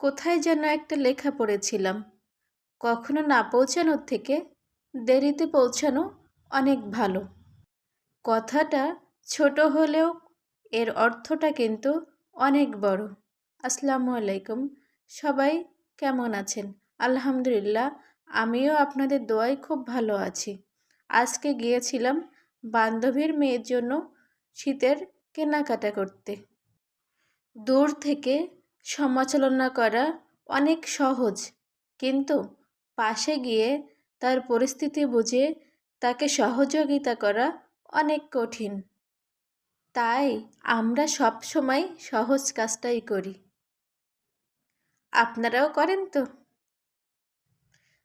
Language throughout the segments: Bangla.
কোথায় যেন একটা লেখা পড়েছিলাম। কখনো না পৌঁছানোর থেকে দেরিতে পৌঁছানো অনেক ভালো। কথাটা ছোট হলেও এর অর্থটা কিন্তু অনেক বড়। আসসালামু আলাইকুম। সবাই কেমন আছেন? আলহামদুলিল্লাহ, আমিও আপনাদের দোয়ায় খুব ভালো আছি। আজকে গিয়েছিলাম বান্ধবীর মেয়ের জন্য শীতের কেনাকাটা করতে। দূর থেকে সমালোচনা করা অনেক সহজ। কিন্তু পাশে গিয়ে তার পরিস্থিতি বুঝে তাকে সহযোগিতা করা অনেক কঠিন। তাই আমরা সব সময় সহজ কাজটাই করি। আপনারাও করেন তো?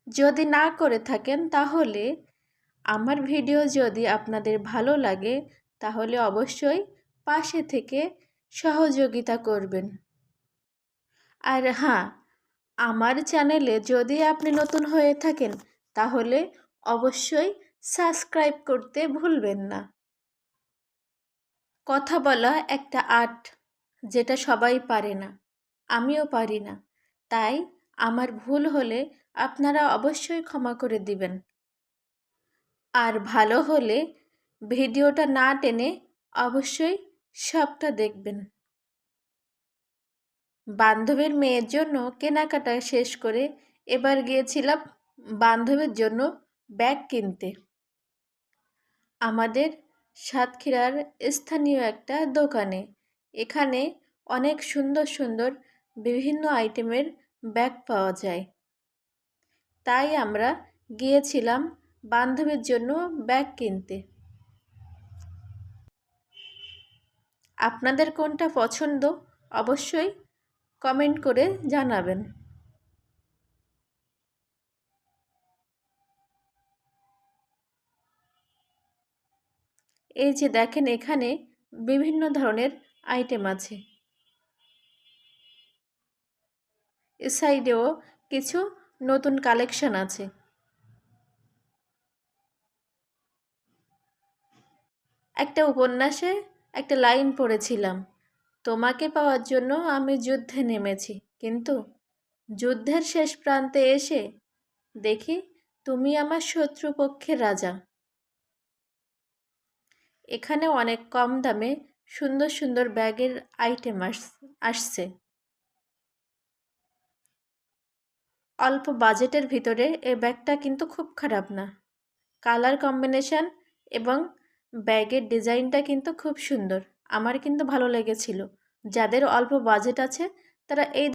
যদি না করে থাকেন তাহলে আমার ভিডিও যদি আপনাদের ভালো লাগে তাহলে অবশ্যই পাশে থেকে সহযোগিতা করবেন। আর হ্যাঁ আমার চ্যানেলে যদি আপনি নতুন হয়ে থাকেন, তাহলে অবশ্যই সাবস্ক্রাইব করতে ভুলবেন না। কথা বলা একটা আর্ট যেটা সবাই পারে না, আমিও পারি না। তাই আমার ভুল হলে আপনারা অবশ্যই ক্ষমা করে দিবেন। আর ভালো হলে ভিডিওটা না টেনে অবশ্যই সবটা দেখবেন। বান্ধবীর মেয়ের জন্য কেনাকাটা শেষ করে এবার গিয়েছিলাম বান্ধবীর জন্য ব্যাগ কিনতে। আমাদের সাতক্ষীরার স্থানীয় একটা দোকানে। এখানে অনেক সুন্দর সুন্দর বিভিন্ন আইটেমের ব্যাগ পাওয়া যায়। তাই আমরা গিয়েছিলাম বান্ধবীর জন্য ব্যাগ কিনতে। আপনাদের কোনটা পছন্দ? অবশ্যই কমেন্ট করে জানাবেন। এই যে দেখেন এখানে বিভিন্ন ধরনের আইটেম আছে। সাইডেও কিছু নতুন কালেকশন আছে। একটা উপন্যাসে একটা লাইন পড়েছিলাম। তোমাকে পাওয়ার জন্য আমি যুদ্ধে নেমেছি, কিন্তু যুদ্ধের শেষ প্রান্তে এসে দেখি তুমি আমার শত্রুপক্ষের রাজা। এখানে অনেক কম দামে সুন্দর সুন্দর ব্যাগের আইটেম আসছে। অল্প বাজেটের ভিতরে এই ব্যাগটা কিন্তু খুব খারাপ না। কালার কম্বিনেশান এবং ব্যাগের ডিজাইনটা কিন্তু খুব সুন্দর, আমার কিন্তু ভালো লেগেছিল। যাদের অল্প বাজেট আছে তারা এই